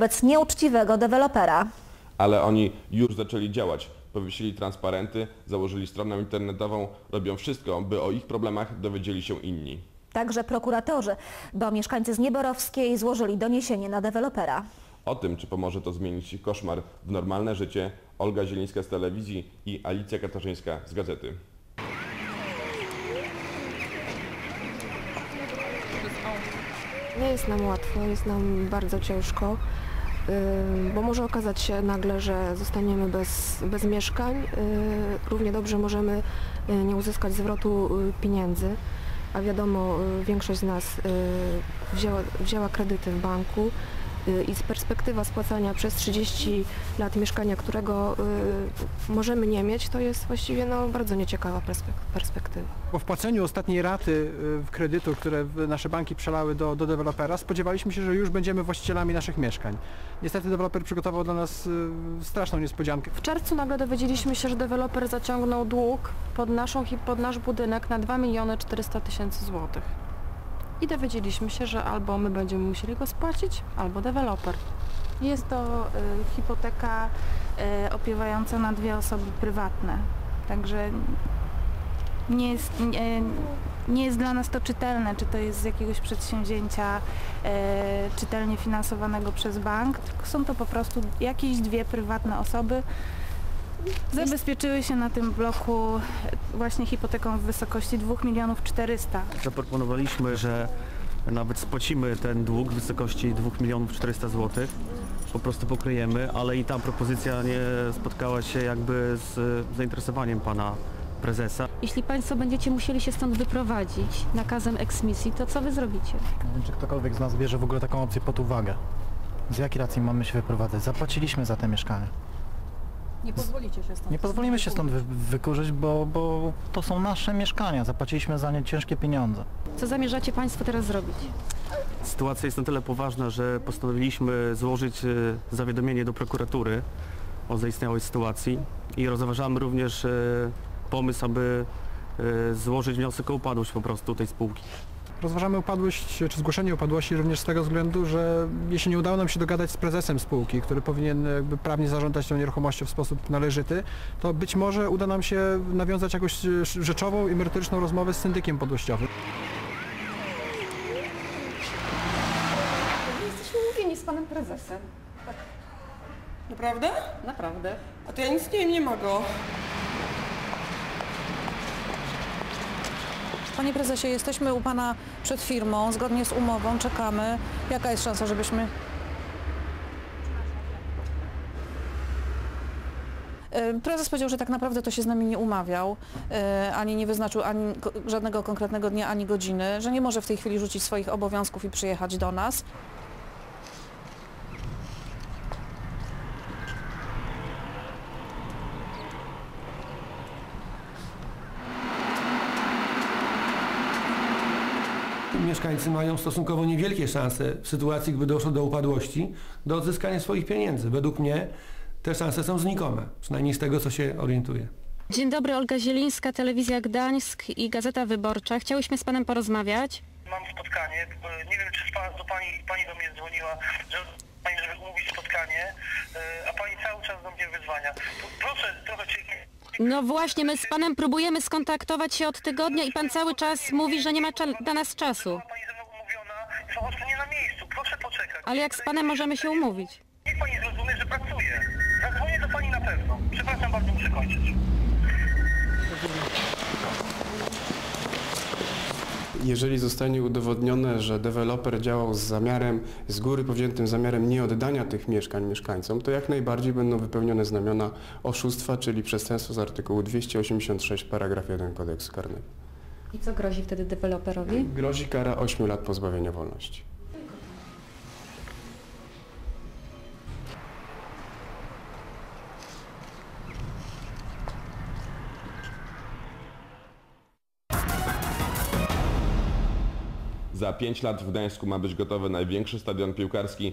wobec nieuczciwego dewelopera. ale oni już zaczęli działać. Powiesili transparenty, założyli stronę internetową, robią wszystko, by o ich problemach dowiedzieli się inni. Także prokuratorzy, bo mieszkańcy z Nieborowskiej złożyli doniesienie na dewelopera. O tym, czy pomoże to zmienić ich koszmar w normalne życie, Olga Zielińska z telewizji i Alicja Katarzyńska z gazety. Nie jest nam łatwo, jest nam bardzo ciężko, bo może okazać się nagle, że zostaniemy bez, bez mieszkań. y, Równie dobrze możemy y, nie uzyskać zwrotu y, pieniędzy, a wiadomo, większość z nas wzięła, wzięła kredyty w banku i z perspektywa spłacania przez 30 lat mieszkania, którego y, możemy nie mieć, to jest właściwie no, bardzo nieciekawa perspek- perspektywa. Po wpłaceniu ostatniej raty y, kredytu, które nasze banki przelały do, do dewelopera, spodziewaliśmy się, że już będziemy właścicielami naszych mieszkań. Niestety deweloper przygotował dla nas y, straszną niespodziankę. W czerwcu nagle dowiedzieliśmy się, że deweloper zaciągnął dług pod, naszą, pod nasz budynek na 2 miliony 400 tysięcy złotych. I dowiedzieliśmy się, że albo my będziemy musieli go spłacić, albo deweloper. Jest to y, hipoteka y, opiewająca na dwie osoby prywatne. Także nie jest, nie, nie jest dla nas to czytelne, czy to jest z jakiegoś przedsięwzięcia y, czytelnie finansowanego przez bank, tylko są to po prostu jakieś dwie prywatne osoby. Zabezpieczyły się na tym bloku właśnie hipoteką w wysokości 2 milionów 400. Zaproponowaliśmy, że nawet spłacimy ten dług w wysokości 2 milionów 400 zł. Po prostu pokryjemy, ale i ta propozycja nie spotkała się jakby z zainteresowaniem pana prezesa. Jeśli Państwo będziecie musieli się stąd wyprowadzić nakazem eksmisji, to co Wy zrobicie? Nie wiem, czy ktokolwiek z nas bierze w ogóle taką opcję pod uwagę. Z jakiej racji mamy się wyprowadzać? Zapłaciliśmy za te mieszkanie. Nie pozwolicie się stąd. Nie pozwolimy się stąd wy wykurzyć, bo, bo to są nasze mieszkania. Zapłaciliśmy za nie ciężkie pieniądze. Co zamierzacie Państwo teraz zrobić? Sytuacja jest na tyle poważna, że postanowiliśmy złożyć e, zawiadomienie do prokuratury o zaistniałej sytuacji i rozważamy również e, pomysł, aby e, złożyć wniosek o upadłość po prostu tej spółki. Rozważamy upadłość, czy zgłoszenie upadłości również z tego względu, że jeśli nie udało nam się dogadać z prezesem spółki, który powinien jakby prawnie zarządzać tą nieruchomością w sposób należyty, to być może uda nam się nawiązać jakąś rzeczową i merytoryczną rozmowę z syndykiem podłościowym. Jesteśmy umówieni z panem prezesem. Naprawdę? Naprawdę. A to ja nic nie wiem, nie ma go. Panie prezesie, jesteśmy u pana przed firmą, zgodnie z umową, czekamy. Jaka jest szansa, żebyśmy... E, Prezes powiedział, że tak naprawdę to się z nami nie umawiał, e, ani nie wyznaczył ani żadnego konkretnego dnia, ani godziny, że nie może w tej chwili rzucić swoich obowiązków i przyjechać do nas. Mieszkańcy mają stosunkowo niewielkie szanse w sytuacji, gdyby doszło do upadłości, do odzyskania swoich pieniędzy. Według mnie te szanse są znikome, przynajmniej z tego, co się orientuję. Dzień dobry, Olga Zielińska, Telewizja Gdańsk i Gazeta Wyborcza. Chciałyśmy z Panem porozmawiać. Mam spotkanie, nie wiem czy pa, do pani, pani do mnie dzwoniła, że pani, żeby umówić spotkanie, y, a pani cały czas do mnie wyzwania. Proszę trochę cię... No właśnie, my z Panem próbujemy skontaktować się od tygodnia i Pan cały czas mówi, że nie ma cza- dla nas czasu. Pani ze mną umówiona, są po prostu nie na miejscu, proszę poczekać. Ale jak z Panem możemy się umówić? Niech pani zrozumie, że pracuję. Zadzwonię do pani na pewno. Przepraszam bardzo, muszę kończyć. Jeżeli zostanie udowodnione, że deweloper działał z zamiarem, z góry powziętym zamiarem nieoddania tych mieszkań mieszkańcom, to jak najbardziej będą wypełnione znamiona oszustwa, czyli przestępstwo z artykułu 286 paragraf 1 kodeksu karnego. I co grozi wtedy deweloperowi? Grozi kara 8 lat pozbawienia wolności. Za 5 lat w Gdańsku ma być gotowy największy stadion piłkarski